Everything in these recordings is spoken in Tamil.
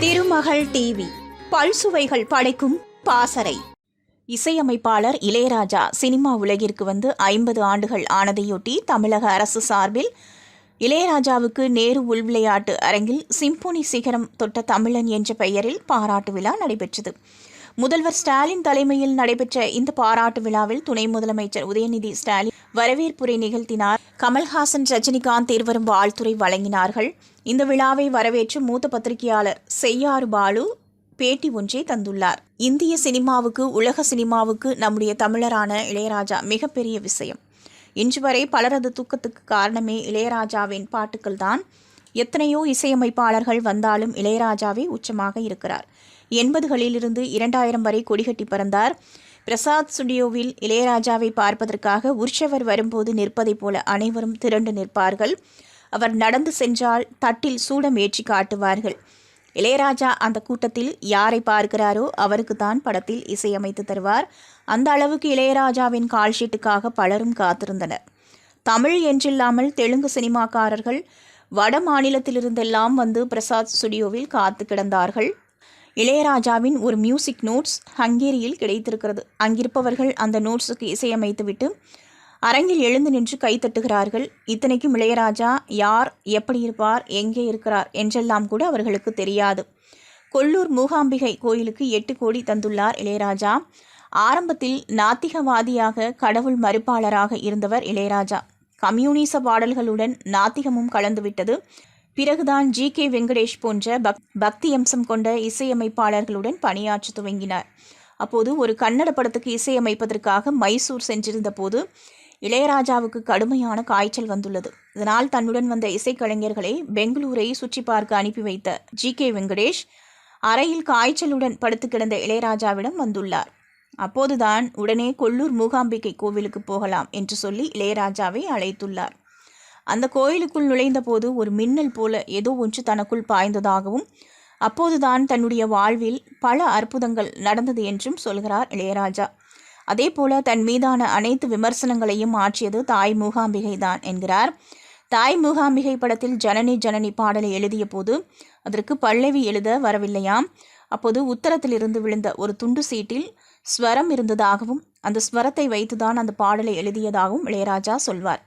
திருமகள் டிவி. பல்சுவைகள் படைக்கும் பாசறை. இசையமைப்பாளர் இளையராஜா சினிமா உலகிற்கு வந்து ஐம்பது ஆண்டுகள் ஆனதையொட்டி தமிழக அரசு சார்பில் இளையராஜாவுக்கு நேரு உள்விளையாட்டு அரங்கில் சிம்போனி சிகரம் தொட்ட தமிழன் என்ற பெயரில் பாராட்டு விழா நடைபெற்றது. முதல்வர் ஸ்டாலின் தலைமையில் நடைபெற்ற இந்த பாராட்டு விழாவில் துணை முதலமைச்சர் உதயநிதி ஸ்டாலின் வரவேற்புரை நிகழ்த்தினார் கமல்ஹாசன் ரஜினிகாந்த் இருவரும் வாழ்த்துறை வழங்கினார்கள். இந்த விழாவை வரவேற்று மூத்த பத்திரிகையாளர் செய்யாறு பாலு பேட்டி ஒன்றை தந்துள்ளார். இந்திய சினிமாவுக்கு உலக சினிமாவுக்கு நம்முடைய தமிழரான இளையராஜா மிகப்பெரிய விஷயம். இன்று வரை பலரது தூக்கத்துக்கு காரணமே இளையராஜாவின் பாட்டுக்கள் தான். எத்தனையோ இசையமைப்பாளர்கள் வந்தாலும் இளையராஜாவே உச்சமாக இருக்கிறார். எண்பதுகளிலிருந்து இரண்டாயிரம் வரை கொடிகட்டி பறந்தார். பிரசாத் ஸ்டுடியோவில் இளையராஜாவை பார்ப்பதற்காக உற்சவர் வரும்போது நிற்பதைப் போல அனைவரும் திரண்டு நிற்பார்கள். அவர் நடந்து சென்றால் தட்டில் சூடம் ஏற்றி காட்டுவார்கள். இளையராஜா அந்த கூட்டத்தில் யாரை பார்க்கிறாரோ அவருக்கு தான் படத்தில் இசையமைத்து தருவார். அந்த அளவுக்கு இளையராஜாவின் கால்ஷீட்டுக்காக பலரும் காத்திருந்தனர். தமிழ் என்றில்லாமல் தெலுங்கு சினிமாக்காரர்கள் வட மாநிலத்திலிருந்தெல்லாம் வந்து பிரசாத் ஸ்டுடியோவில் காத்து கிடந்தார்கள். இளையராஜாவின் ஒரு மியூசிக் நோட்ஸ் ஹங்கேரியில் கிடைத்திருக்கிறது. அங்கிருப்பவர்கள் அந்த நோட்ஸுக்கு இசையமைத்துவிட்டு அரங்கில் எழுந்து நின்று கைத்தட்டுகிறார்கள் இத்தனைக்கும் இளையராஜா யார் எப்படி இருப்பார் எங்கே இருக்கிறார் என்றெல்லாம் கூட அவர்களுக்கு தெரியாது. கொல்லூர் மூகாம்பிகை கோயிலுக்கு எட்டு கோடி தந்துள்ளார் இளையராஜா. ஆரம்பத்தில் நாத்திகவாதியாக கடவுள் மறுப்பாளராக இருந்தவர் இளையராஜா. கம்யூனிச பாடல்களுடன் நாத்திகமும் கலந்துவிட்டது. பிறகுதான் ஜி கே வெங்கடேஷ் போன்ற பக் பக்தி அம்சம் கொண்ட இசையமைப்பாளர்களுடன் பணியாற்ற துவங்கினார். அப்போது ஒரு கன்னட படத்துக்கு இசையமைப்பதற்காக மைசூர் சென்றிருந்த போது இளையராஜாவுக்கு கடுமையான காய்ச்சல் வந்துள்ளது. இதனால் தன்னுடன் வந்த இசைக்கலைஞர்களை பெங்களூரை சுற்றி பார்க்க அனுப்பி வைத்த ஜி கே வெங்கடேஷ் அறையில் காய்ச்சலுடன் படுத்து கிடந்த இளையராஜாவிடம் வந்துள்ளார். அப்போதுதான் உடனே கொல்லூர் மூகாம்பிகை கோவிலுக்கு போகலாம் என்று சொல்லி இளையராஜாவை அழைத்துள்ளார். அந்த கோயிலுக்குள் நுழைந்தபோது ஒரு மின்னல் போல ஏதோ ஒன்று தனக்குள் பாய்ந்ததாகவும் அப்போதுதான் தன்னுடைய வாழ்வில் பல அற்புதங்கள் நடந்தது என்றும் சொல்கிறார் இளையராஜா. அதே போல தன் மீதான அனைத்து விமர்சனங்களையும் மாற்றியது தாய் மூகாம்பிகை தான் என்கிறார். தாய் மூகாம்பிகை படத்தில் ஜனனி ஜனனி பாடலை எழுதிய போது அதற்கு பல்லவி எழுத வரவில்லையாம். அப்போது உத்தரத்திலிருந்து விழுந்த ஒரு துண்டு சீட்டில் ஸ்வரம் இருந்ததாகவும் அந்த ஸ்வரத்தை வைத்துதான் அந்த பாடலை எழுதியதாகவும் இளையராஜா சொல்வார்.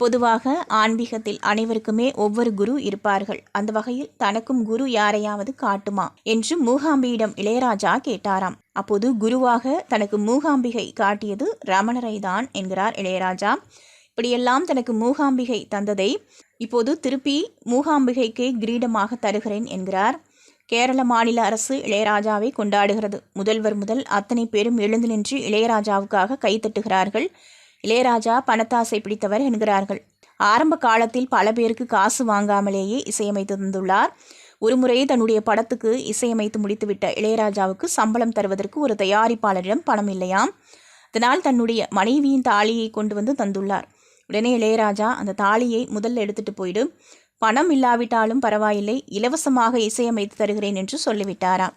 பொதுவாக ஆன்மீகத்தில் அனைவருக்குமே ஒவ்வொரு குரு இருப்பார்கள். அந்த வகையில் தனக்கும் குரு யாரையாவது காட்டுமா? என்று மூகாம்பியிடம் இளையராஜா கேட்டாராம். அப்போது குருவாக தனக்கு மூகாம்பிகை காட்டியது ரமணரை தான் என்கிறார் இளையராஜா. இப்படியெல்லாம் தனக்கு மூகாம்பிகை தந்ததை இப்போது திருப்பி மூகாம்பிகைக்கே கிரீடமாக தருகிறேன் என்கிறார். கேரள மாநில அரசு இளையராஜாவை கொண்டாடுகிறது. முதல்வர் முதல் அத்தனை பேரும் எழுந்து நின்று இளையராஜாவுக்காக கைத்தட்டுகிறார்கள் இளையராஜா பணத்தாசை பிடித்தவர் என்கிறார்கள். ஆரம்ப காலத்தில் பல பேருக்கு காசு வாங்காமலேயே இசையமைத்து தந்துள்ளார் ஒருமுறை தன்னுடைய படத்துக்கு இசையமைத்து முடித்துவிட்ட இளையராஜாவுக்கு சம்பளம் தருவதற்கு ஒரு தயாரிப்பாளரிடம் பணம் இல்லையாம். அதனால் தன்னுடைய மனைவியின் தாலியை கொண்டு வந்து தந்துள்ளார். உடனே இளையராஜா அந்த தாலியை முதல்ல எடுத்துட்டு போயிடும் பணம் இல்லாவிட்டாலும் பரவாயில்லை இலவசமாக இசையமைத்து தருகிறேன் என்று சொல்லிவிட்டாராம்.